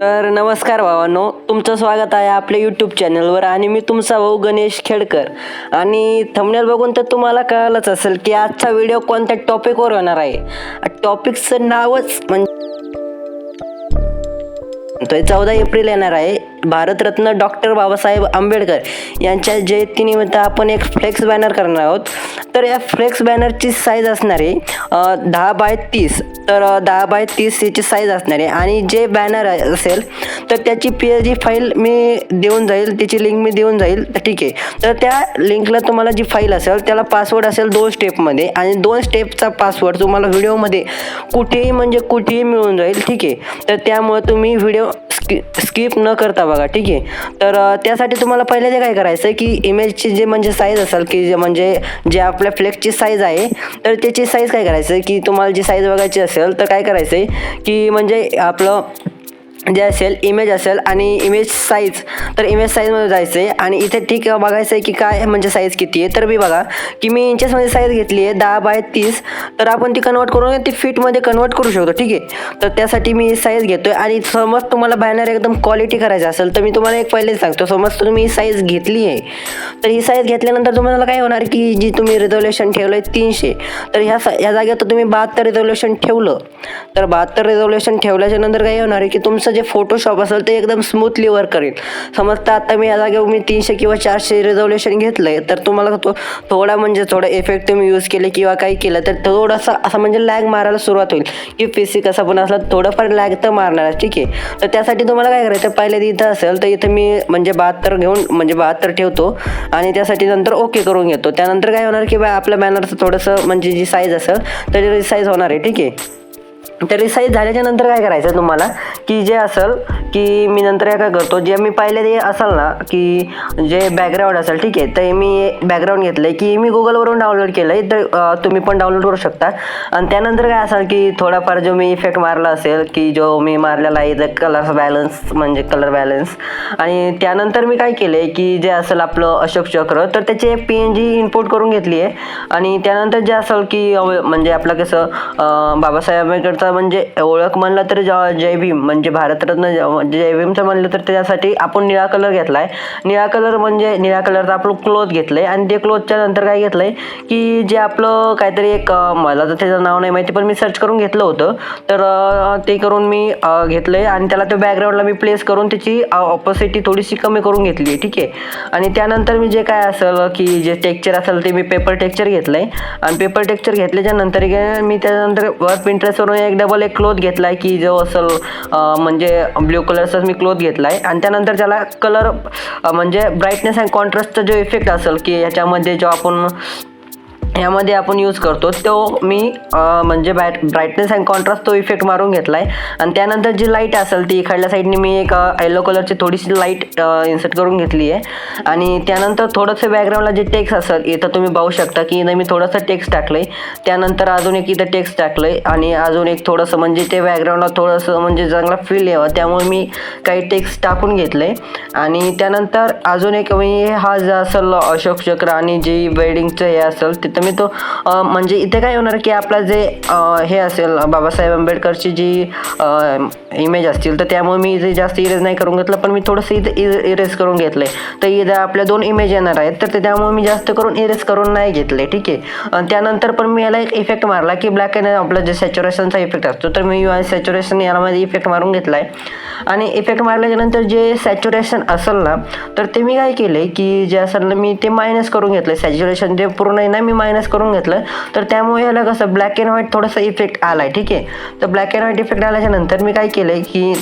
तर नमस्कार भावांनो तुमचं स्वागत आहे आपल्या यूट्यूब चॅनलवर आणि मी तुमचा भाऊ गणेश खेडकर. आणि थंबनेल बघून तर तुम्हाला कळालंच असेल की आजचा व्हिडिओ कोणत्या टॉपिकवर होणार आहे. टॉपिकचं नावच म्हणजे तो चौदा एप्रिल येणार आहे. भारतरत्न डॉक्टर बाबासाहेब आंबेडकर यांच्या जयंतीनिमित्त आपण एक फ्लेक्स बॅनर करणार आहोत. तर या फ्लेक्स बॅनरची साईज असणार आहे दहा बाय तीस. तर दहा बाय तीस याची साईज असणार आहे. आणि जे बॅनर असेल तर त्याची पी एच डी फाईल मी देऊन जाईल त्याची लिंक मी देऊन जाईल. ठीक आहे. तर त्या लिंकला तुम्हाला जी फाईल असेल त्याला पासवर्ड असेल दोन स्टेपमध्ये आणि दोन स्टेपचा पासवर्ड तुम्हाला व्हिडिओमध्ये कुठेही म्हणजे कुठेही मिळून जाईल. ठीक आहे. तर त्यामुळे तुम्ही व्हिडिओ स्कि स्किप न करता बघा ठीक आहे. तर त्यासाठी तुम्हाला पहिले जे काय करायचं की इमेजची जे म्हणजे साईज असेल की जे म्हणजे जे आपल्या फ्लेक्सची साईज आहे तर त्याची साईज काय करायचं की तुम्हाला जी साईज बघायची असेल तर काय करायचं आहे की म्हणजे आपलं जे असेल इमेज असेल आणि इमेज साईज तर इमेज साईजमध्ये जायचं आहे आणि इथे ठीक बघायचं आहे की काय म्हणजे साईज किती आहे. तर मी बघा की मी इंचेसमध्ये साईज घेतली आहे दहा बाय तीस. तर आपण ती कन्वर्ट करून ती फिटमध्ये कन्वर्ट करू शकतो ठीक आहे. तर त्यासाठी मी साईज घेतो आहे आणि समज तुम्हाला बॅनर एकदम क्वालिटी करायचं असेल तर मी तुम्हाला एक पहिलेच सांगतो. समज तुम्ही ही साईज घेतली आहे. तर ही साईज घेतल्यानंतर तुम्हाला काय होणार की जी तुम्ही रिझोल्युशन ठेवलं आहे तीनशे. तर ह्या सा ह्या जागेत तुम्ही बहात्तर रिझोल्युशन ठेवलं. तर बहात्तर रिझोल्युशन ठेवल्याच्या नंतर काय होणार आहे की तुमचं जे फोटोशॉप असेल ते एकदम स्मूथली वर्क करेल. समजता आता मी या जागेवर मी तीनशे किंवा चारशे रिझोल्युशन घेतलं आहे तर तुम्हाला तो थोडा म्हणजे थोडा इफेक्ट तुम्ही यूज केले किंवा काही केलं तर थोडासा असं म्हणजे लॅग मारायला सुरुवात होईल. की पी सी कसा पण असला थोडंफार लॅग तर मारणार ठीक आहे. तर त्यासाठी तुम्हाला काय करायचं पहिले इथं असेल तर इथं मी म्हणजे बहात्तर घेऊन म्हणजे बहात्तर ठेवतो आणि त्यासाठी नंतर ओके करून घेतो. त्यानंतर काय होणार की बा आपल्या बॅनरचं थोडंसं म्हणजे जी साईज असेल तर साईज होणार आहे ठीक आहे. तर साईज झाल्याच्यानंतर काय करायचं तुम्हाला? की जे असेल की मी नंतर काय करतो जे मी पाहिले ते असेल ना की जे बॅकग्राऊंड असेल ठीक आहे ते मी बॅकग्राऊंड घेतलं आहे की मी गुगलवरून डाउनलोड केलं आहे तर तुम्ही पण डाउनलोड करू शकता. आणि त्यानंतर काय असेल की थोडाफार जो मी इफेक्ट मारला असेल की जो मी मारलेला आहे कलर बॅलन्स म्हणजे कलर बॅलन्स आणि त्यानंतर मी काय केलं आहे की जे असेल आपलं अशोक चक्र तर त्याचे पी एन जी इनपुट करून घेतली आहे आणि त्यानंतर जे असेल की म्हणजे आपलं कसं बाबासाहेब आंबेडकरचा म्हणजे ओळख म्हणलं तर ज- जय भीम म्हणजे भारतरत्न ज- जय भीमचं म्हणलं तर त्याच्यासाठी आपण निळा कलर घेतलाय. निळा कलर म्हणजे निळा कलरचा आपलं क्लोथ घेतलंय आणि ते क्लोथच्या नंतर काय घेतलंय की जे आपलं काहीतरी एक मला तर त्याचं नाव नाही माहिती पण मी सर्च करून घेतलं होतं. तर ते करून मी घेतलं घेतलंय आणि त्याला त्या बॅकग्राऊंडला मी प्लेस करून त्याची ऑपोसिटी थोडीशी कमी करून घेतली आहे ठीक आहे. आणि त्यानंतर मी जे काय असेल की जे टेक्चर असेल ते मी पेपर टेक्चर घेतलंय. आणि पेपर टेक्चर घेतल्याच्या नंतर मी त्यानंतर वर पिंटरेस्टवरून एक डबल एक क्लोथ घेतलाय की जो असेल म्हणजे ब्ल्यू कलरचाच मी क्लोथ घेतलाय. आणि त्यानंतर त्याला कलर म्हणजे ब्राईटनेस अँड कॉन्ट्रास्टचा जो इफेक्ट असेल की याच्यामध्ये जो आपण यामध्ये आपण यूज करतो. तो मी म्हणजे बॅट ब्राईटनेस अँड कॉन्ट्रास्ट तो इफेक्ट मारून घेतला आहे आणि त्यानंतर जी लाइट असेल ती इकडल्या साईडने मी एक येलो कलरची थोडीशी लाइट इन्सर्ट करून घेतली आहे. आणि त्यानंतर थोडंसं बॅकग्राऊंडला जे टेक्स्ट असेल इथं तुम्ही पाहू शकता की इथं मी थोडंसं टेक्स्ट टाकलं आहे त्यानंतर अजून एक इथं टेक्स्ट टाकलं आहे आणि अजून एक थोडंसं म्हणजे ते बॅकग्राऊंडला थोडंसं म्हणजे चांगला फील यावं. त्यामुळे मी काही टेक्स्ट टाकून घेतलं आहे आणि त्यानंतर अजून एक मी हा जे असेल अशोक चक्र आणि जे वेडिंगचं हे असेल तिथं मी तो म्हणजे इथे काय होणार की आपला जे हे असेल बाबासाहेब आंबेडकरची जी इमेज असतील तर त्यामुळे मी इथे जास्त इरेज नाही करून घेतलं पण मी थोडंसं इथे इरेज करून घेतलंय. तर इथे आपल्या दोन इमेज येणार आहेत तर ते त्यामुळे मी जास्त करून इरेज करून नाही घेतले ठीक आहे. आणि त्यानंतर पण मी याला एक इफेक्ट मारला की ब्लॅक अँड आपला जे सॅच्युरेशनचा इफेक्ट असतो तर मी सॅच्युरेशन यामध्ये इफेक्ट मारून घेतला आहे आणि इफेक्ट मारल्याच्यानंतर जे सॅच्युरेशन असेल ना तर ते मी काय केले की जे असेल ना मी ते मायनस करून घेतलं सॅच्युरेशन जे पूर्ण आहे ना मी मायनस करून घेतलं तर त्यामुळे याला कसं ब्लॅक अँड व्हाईट थोडासा इफेक्ट आलाय ठीक आहे? तर ब्लॅक अँड व्हाईट इफेक्ट आल्याच्यानंतर मी काय केलंय की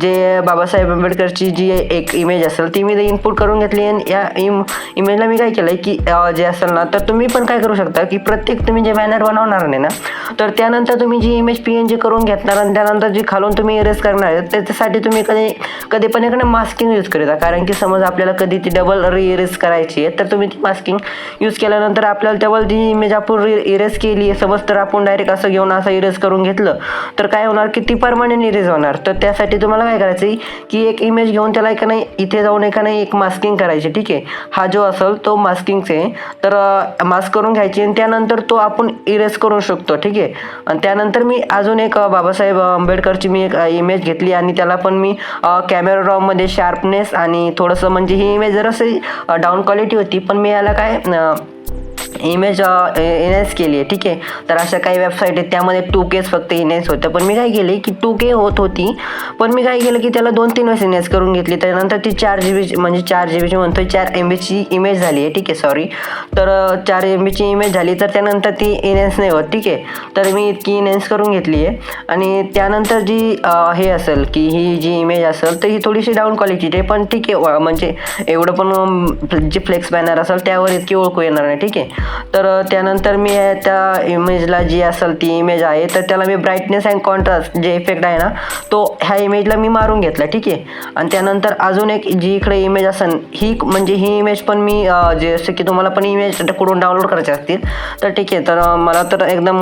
जे बाबासाहेब आंबेडकरची जी एक इमेज असेल ती मी इनपुट करून घेतली आणि या इम इमेजला मी काय केलंय की जे असेल ना तर तुम्ही पण काय करू शकता की प्रत्येक तुम्ही जे बॅनर बनवणार नाही ना तर त्यानंतर तुम्ही जी इमेज पी एन जी करून घेतणार आणि त्यानंतर जी खालून तुम्ही इरेज करणार आहे त्याच्यासाठी तुम्ही कधी कधी पण इकडे मास्किंग यूज करता कारण की समज आपल्याला कधी ती डबल री इरेज करायची आहे तर तुम्ही ती मास्किंग यूज केल्यानंतर आपल्याला डबल जी इमेज आपण इरेज केली आहे समज तर आपण डायरेक्ट असं घेऊन असं इरेज करून घेतलं तर काय होणार की ती परमनंट इरेज होणार. तर त्यासाठी तुम्हाला काय करायचं आहे की एक इमेज घेऊन त्याला एका नाही इथे जाऊन एका नाही एक मास्किंग करायची ठीक आहे? हा जो असेल तो मास्किंगचे आहे तर मास्क करून घ्यायची आणि त्यानंतर तो आपण इरेज करू शकतो ठीक आहे? आणि त्यानंतर मी अजून एक बाबासाहेब आंबेडकरची मी एक इमेज घेतली आणि त्याला पण मी कॅमेरा रॉमध्ये शार्पनेस आणि थोडंसं म्हणजे ही इमेज जराशी डाऊन क्वालिटी होती. पण मी याला काय इमेज एनएस केली आहे. ठीक आहे? तर अशा काही वेबसाईट आहेत त्यामध्ये टू केच फक्त इनेस होतं. पण मी काय केले की टू के होत होती. पण मी काय केलं की त्याला दोन तीन वेळेस इनेस करून घेतली. त्यानंतर ती चार जी बी म्हणजे चार जी बीची म्हणतो चार एम बीची इमेज झाली आहे. ठीक आहे? सॉरी तर चार एम बीची इमेज झाली. तर त्यानंतर ती इनेन्स नाही होत. ठीक आहे? तर मी इतकी इनेन्स करून घेतली आहे. आणि त्यानंतर जी हे असेल की ही जी इमेज असेल तर ही थोडीशी डाऊन क्वालिटीची आहे. पण ठीक आहे म्हणजे एवढं पण जे फ्लेक्स बॅनर असेल त्यावर इतकी ओळखू येणार नाही. ठीक आहे? तर त्यानंतर मी त्या इमेजला जी असेल ती इमेज आहे तर त्याला मी ब्राईटनेस अँड कॉन्ट्रास्ट जे इफेक्ट आहे ना तो ह्या इमेजला मी मारून घेतला ठीक आहे? आणि त्यानंतर अजून एक जी इकडे इमेज असेल ही म्हणजे ही इमेज पण मी जे जसं की तुम्हाला पण इमेज कुठून डाउनलोड करायचे असतील तर ठीक आहे. तर मला तर एकदम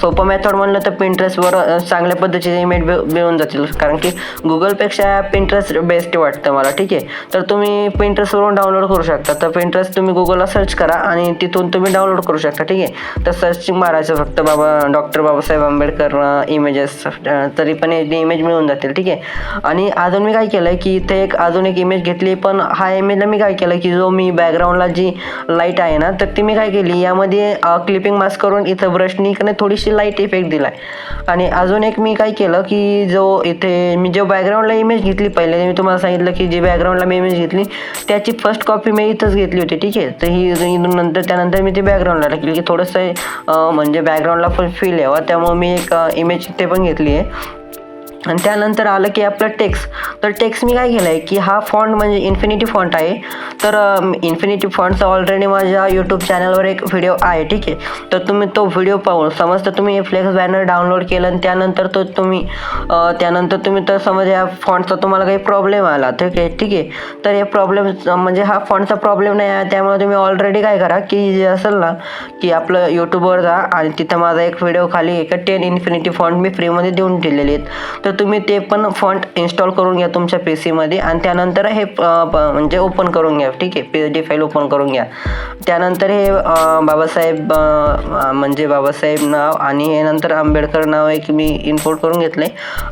सोपं मेथड म्हणलं तर पिंटरेस्टवर चांगल्या पद्धतीचे इमेज मिळून जातील. कारण की गुगलपेक्षा पिंटरेस्ट बेस्ट वाटतं मला ठीक आहे? तर तुम्ही पिंटरेस्टवरून डाउनलोड करू शकता. तर पिंटरेस्ट तुम्ही गुगलला सर्च करा आणि तिथून तुम्ही डाउनलोड करू शकता ठीक आहे? तर सर्चिंग मारायचं फक्त बाबा doctor Babasaheb Ambedkar uh, images uh, तरी पण इमेज मिळून जातील ठीक आहे? आणि अजून मी काय केलं की इथे एक अजून एक इमेज घेतली पण हा इमेजला मी काय केलं की जो मी बॅकग्राऊंडला जी लाइट आहे ना तर ती मी काय केली यामध्ये uh, क्लिपिंग मास्क करून इथं ब्रशनीकडे थोडीशी लाइट इफेक्ट दिलाय. आणि अजून एक मी काय केलं की जो इथे मी जो बॅकग्राऊंडला इमेज घेतली पहिले मी तुम्हाला सांगितलं की जी बॅकग्राऊंडला मी इमेज घेतली त्याची फर्स्ट कॉपी मी इथंच घेतली होती ठीक आहे? तर ही नंतर त्यानंतर मी ते बॅकग्राऊंडला टाकली की थोडंसं म्हणजे बॅकग्राऊंडला पण फील यावं त्यामुळे मी एक इमेज ते पण घेतली आहे आणि त्यानंतर आलं की आपलं टेक्स तर टेक्स मी काय केलं आहे की हा फॉन्ट म्हणजे इन्फिनिटी फॉन्ट आहे. तर इन्फिनिटी फॉन्टचा ऑलरेडी माझ्या यूट्यूब चॅनलवर एक व्हिडिओ आहे ठीक आहे. तर तुम्ही तो व्हिडिओ पाहून समज तर तुम्ही फ्लेक्स बॅनर डाउनलोड केलं आणि त्यानंतर तो तुम्ही त्यानंतर तुम्ही तर समज या फॉन्टचा तुम्हाला काही प्रॉब्लेम आला ठीक आहे ठीक आहे. तर हे प्रॉब्लेम म्हणजे हा फॉन्टचा प्रॉब्लेम नाही आहे त्यामुळे तुम्ही ऑलरेडी काय करा की जे असेल ना की आपलं यूट्यूबवर जा आणि तिथं माझा एक व्हिडिओ खाली एक टेन इन्फिनिटी फॉन्ट मी फ्रीमध्ये देऊन दिलेले आहेत. तर तुम्ही ते पण फॉन्ट इन्स्टॉल करून घ्या तुमच्या पी सीमध्ये आणि त्यानंतर हे प- म्हणजे ओपन करून घ्या ठीक आहे? P H D file open करून घ्या. त्यानंतर हे बाबासाहेब म्हणजे बाबासाहेब नाव आणि हे नंतर आंबेडकर नाव एक मी इम्पोर्ट करून घेतले.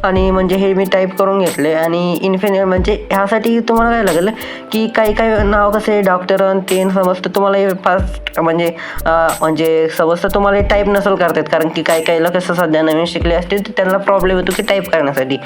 आणि म्हणजे हे मी टाईप करून घेतले आणि इन्फिनि म्हणजे ह्यासाठी तुम्हाला काय लागेल की काही काही नाव कसे डॉक्टर आणि ते समजतं तुम्हाला हे फास्ट म्हणजे म्हणजे समजतं तुम्हाला टाईप नसेल करतात कारण की काही काही कसं सध्या नवीन शिकले असतील तर त्यांना प्रॉब्लेम येतो की टाईप करण्यासाठी.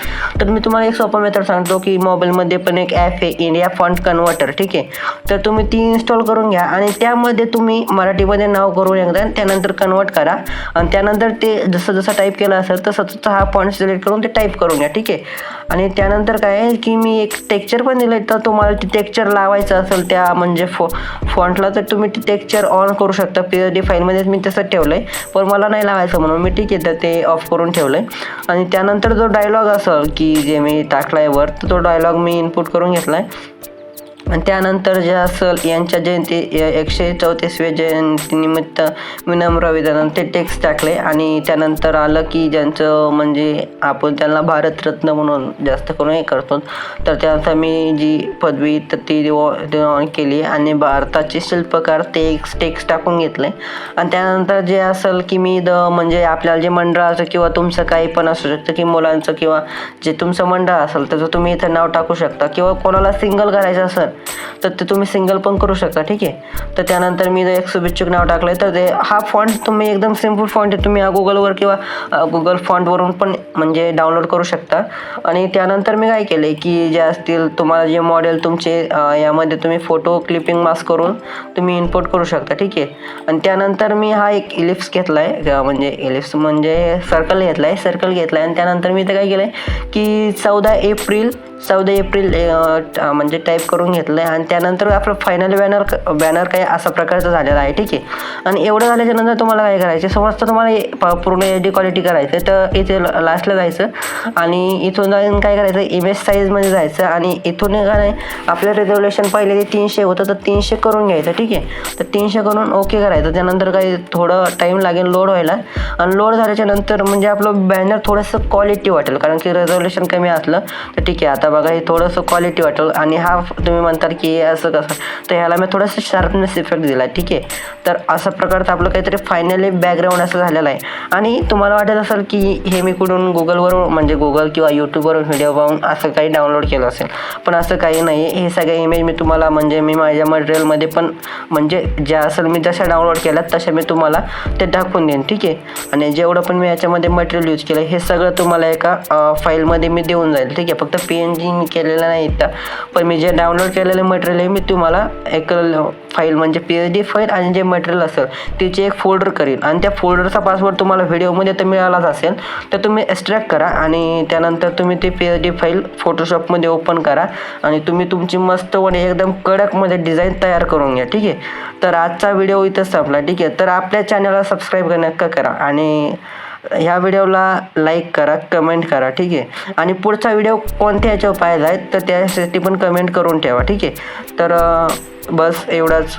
तर मी तुम्हाला एक सोपा मेथड सांगतो की मोबाईलमध्ये पण एक ॲप आहे इंडिया फॉन्ट कन्व्हर्टर ठीक आहे? तर तुम्ही ती इन्स्टॉल करून घ्या आणि त्यामध्ये तुम्ही मराठीमध्ये नाव करून एकदा त्यानंतर कन्वर्ट करा. आणि त्यानंतर ते जसं जसं टाईप केलं असेल तसं तसं हा फॉन्ट सिलेक्ट करून ते टाईप करून घ्या ठीक आहे? आणि त्यानंतर काय आहे की मी एक टेक्चर पण दिलं तर तुम्हाला ते टेक्चर लावायचं असेल त्या म्हणजे फो फॉन्टला तर तुम्ही ते टेक्चर ऑन करू शकता. पी एच डी फाईलमध्येच मी तसं ठेवलं आहे पण मला नाही लावायचं म्हणून मी ठीक आहे तर ते ऑफ करून ठेवलं आहे आणि त्यानंतर जो डायलॉग असेल की जे मी टाकला आहे वर तर तो डायलॉग मी इनपुट करून घेतला आहे आणि त्यानंतर जे असेल यांच्या जयंती एकशे चौतीसव्या जयंतीनिमित्त विनम्र विधान ते टेक्स्ट टाकले आणि त्यानंतर आलं की ज्यांचं म्हणजे आपण त्यांना भारतरत्न म्हणून जास्त करून हे करतो. तर त्यानंतर मी जी पदवी तर ती ऑन केली आणि भारताचे शिल्पकार ते एक टेक्स्ट टाकून घेतले. आणि त्यानंतर जे असेल की मी द म्हणजे आपल्याला जे मंडळाचं किंवा तुमचं काही पण असू शकतं की मुलांचं किंवा जे तुमचं मंडळ असेल त्याचं तुम्ही इथं नाव टाकू शकता. किंवा कोणाला सिंगल करायचं असेल तर ते तुम्ही सिंगल पण करू शकता ठीक आहे? तर त्यानंतर मी जर एक शुभेच्छुक नाव टाकलं तर ते हा फॉन्ट तुम्ही एकदम सिंपल फॉन्ट आहे. तुम्ही गुगलवर किंवा गुगल फॉन्टवरून पण म्हणजे डाउनलोड करू शकता. आणि त्यानंतर मी काय केलं की जे असतील तुम्हाला जे मॉडेल तुमचे यामध्ये तुम्ही फोटो क्लिपिंग मास्क करून तुम्ही इनपुट करू शकता ठीक आहे? आणि त्यानंतर मी हा एक इलिप्स घेतला आहे म्हणजे इलिप्स म्हणजे सर्कल घेतला आहे सर्कल घेतला आहे आणि त्यानंतर मी इथं काय केलं आहे की चौदा एप्रिल चौदा एप्रिल म्हणजे टाईप करून घेतलं आहे आणि त्यानंतर आपलं फायनल बॅनर बॅनर काही असा प्रकारचं झालेला आहे ठीक आहे. आणि एवढं झाल्याच्यानंतर तुम्हाला काय करायचं? समज तर तुम्हाला पूर्ण एच डी क्वालिटी करायचं आहे, तर इथे लास्टला जायचं आणि इथून जाऊन काय करायचं? इमेज साईजमध्ये जायचं आणि इथून काय आपलं रेझोल्युशन पहिले ते तीनशे होतं तर तीनशे करून घ्यायचं ठीक आहे. तर तीनशे करून ओके करायचं. त्यानंतर काही थोडं टाईम लागेल लोड व्हायला. आणि लोड झाल्याच्यानंतर म्हणजे आपलं बॅनर थोडंसं क्वालिटी वाटेल. कारण की रेझोल्युशन कमी असलं तर ठीक आहे. आता बघा हे थोडंसं क्वालिटी वाटेल आणि हा तुम्ही म्हणतात की हे असं कसं? तर ह्याला मी थोडंसं शार्पनेस इफेक्ट दिला ठीक आहे? तर अशा प्रकारचं आपलं काहीतरी फायनली बॅकग्राऊंड असं झालेलं आहे. आणि तुम्हाला वाटत असेल की हे मी कुठून गुगलवरून म्हणजे गुगल किंवा यूट्यूबवरून व्हिडिओ पाहून असं काही डाउनलोड केलं असेल. पण असं काही नाही. हे सगळे इमेज मी तुम्हाला म्हणजे मी माझ्या मटेरियलमध्ये पण म्हणजे ज्या असेल मी जशा डाउनलोड केल्या तशा मी तुम्हाला ते दाखवून देईन ठीक आहे? आणि जेवढं पण मी याच्यामध्ये मटेरियल यूज केलं हे सगळं तुम्हाला एका फाईलमध्ये मी देऊन जाईल ठीक आहे? फक्त पी एन जी केलेलं नाही इथं. पण मी जे डाउनलोड केलेले मटेरियल आहे मी तुम्हाला एक फाईल म्हणजे पी एच डी फाईल आणि जे मटेरियल असेल तिचे एक फोल्डर करीन. आणि त्या फोल्डरचा पासवर्ड तुम्हाला व्हिडिओमध्ये तर मिळालाच असेल तर तुम्ही एक्स्ट्रॅक्ट करा आणि त्यानंतर तुम्ही ते पी एच डी फाईल फोटोशॉपमध्ये ओपन करा आणि तुम्ही तुमची मस्त आणि एकदम कडकमध्ये डिझाईन तयार करून घ्या ठीक आहे? तर आजचा व्हिडिओ इथंच संपला ठीक आहे? तर आपल्या चॅनलला सबस्क्राईब नक्का करा आणि ह्या व्हिडिओला लाईक करा कमेंट करा ठीक आहे? आणि पुढचा व्हिडिओ कोणत्या ह्याच्यावर पाहिला आहे तर त्यासाठी पण कमेंट करून ठेवा ठीक आहे? तर बस एवढाच.